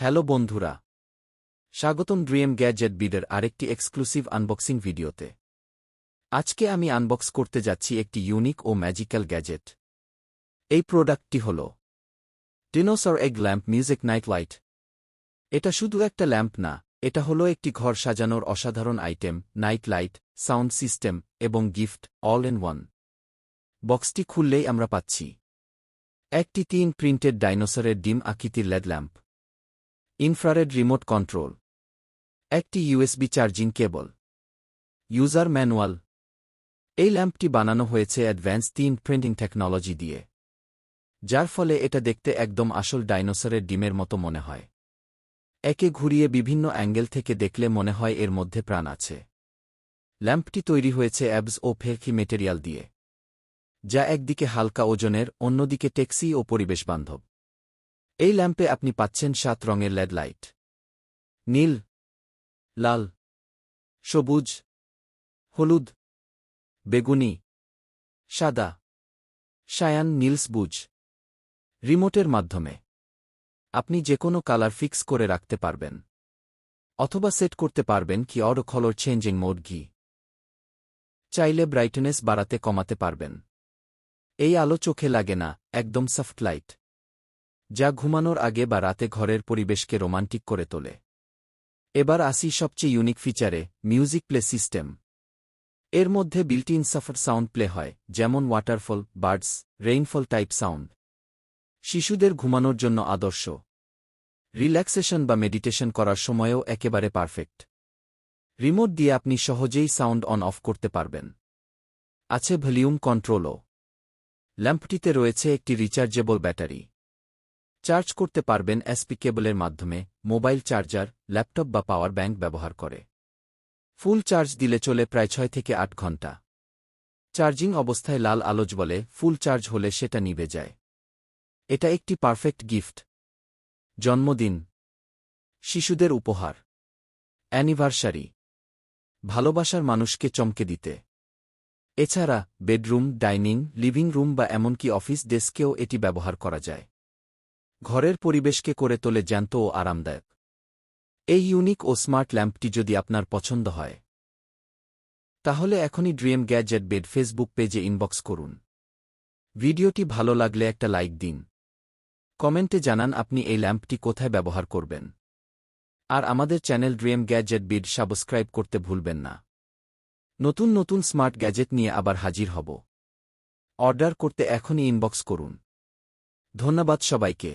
Hello বন্ধুরা। স্বাগতম ড্রিএম gadget বিডের আরেকটি এক্সক্লুসিভ আনবক্সিং ভিডিওতে। আজকে আমি আনবক্স করতে যাচ্ছি একটি ইউনিক ও ম্যাজিক্যাল গ্যাজেট। এই প্রোডাক্টটি হল dinosaur egg lamp music night light. এটা শুধু একটা ল্যাম্প না, এটা হলো একটি ঘর সাজানোর অসাধারণ item, night light, sound system এবং গিফট অল ইন ওয়ান। বক্সটি খুললেই আমরা পাচ্ছি। একটি তিন প্রিন্টেড ডাইনোসরের ডিম আকৃতির LED lamp. Infrared remote control. একটি USB charging cable. User manual. এই ল্যাম্পটি বানানো হয়েছে অ্যাডভান্স তিন প্রিন্টিং টেকনোলজি দিয়ে। যার ফলে এটা দেখতে একদম আসল ডাইনোসরের ডিমের মতো মনে হয়। একে ঘুরিয়ে বিভিন্ন অ্যাঙ্গেল থেকে দেখলে মনে হয় এর মধ্যে প্রাণ আছে। ল্যাম্পটি তৈরি হয়েছে অ্যাবস ও ফেরকি মেটেরিয়াল দিয়ে, যা একদিকে হালকা ওজনের, অন্যদিকে টেক্সি ও পরিবেশ বান্ধব এই ল্যাম্পে আপনি পাচ্ছেন সাত রঙের লেড লাইট। নীল, লাল, সবুজ, হলুদ, বেগুনি, সাদা, সায়ান নীলস বুজ। রিমোটের মাধ্যমে আপনি যে কোনো কালার ফিক্স করে রাখতে পারবেন, অথবা সেট করতে পারবেন কি অর খলর চেঞ্জিং মোড ঘি। চাইলে ব্রাইটনেস বাড়াতে কমাতে পারবেন। এই আলো চোখে লাগে না, একদম সফট লাইট। যা ঘুমানোর আগে বা রাতে ঘরের পরিবেশকে রোমান্টিক করে তোলে। এবার আসি সবচেয়ে ইউনিক ফিচারে, মিউজিক প্লে সিস্টেম। এর মধ্যে built in safer sound play হয়, যেমন waterfall, birds, rainfall type sound. শিশুদের ঘুমানোর জন্য আদর্শ। রিল্যাক্সেশন বা মেডিটেশন করার সময়ও একেবারে পারফেক্ট। রিমোট দিয়ে আপনি সহজেই সাউন্ড অন অফ করতে পারবেন। আছে ভলিউম কন্ট্রোলও। ল্যাম্পটিতে রয়েছে একটি রিচার্জেবল ব্যাটারি। চার্জ করতে পারবেন এসপি কেবলের মাধ্যমে, মোবাইল চার্জার, ল্যাপটপ বা পাওয়ার ব্যাংক ব্যবহার করে। ফুল চার্জ দিলে চলে প্রায় ছয় থেকে আট ঘণ্টা। চার্জিং অবস্থায় লাল আলোজ বলে ফুল চার্জ হলে সেটা নিভে যায়। এটা একটি পারফেক্ট গিফট। জন্মদিন। শিশুদের উপহার। অ্যানিভার্সারি। ভালোবাসার মানুষকে চমকে দিতে। এছাড়া, বেডরুম, ডাইনিং, লিভিং রুম বা এমনকি অফিস ডেস্কেও এটি ব্যবহার করা যায়। ঘরের পরিবেশকে করে তোলে জ্যান্ত ও আরামদায়ক। এই ইউনিক ও স্মার্ট ল্যাম্পটি যদি আপনার পছন্দ হয়, তাহলে এখনই ড্রিম গ্যাজেট বেড ফেসবুক পেজে ইনবক্স করুন। ভিডিওটি ভালো লাগলে একটা লাইক দিন। কমেন্টে জানান আপনি এই ল্যাম্পটি কোথায় ব্যবহার করবেন। আর আমাদের channel dream gadget bid subscribe করতে ভুলবেন না। নতুন নতুন স্মার্ট গ্যাজেট নিয়ে আবার হাজির হব। অর্ডার করতে এখনই ইনবক্স করুন। ধন্যবাদ সবাইকে।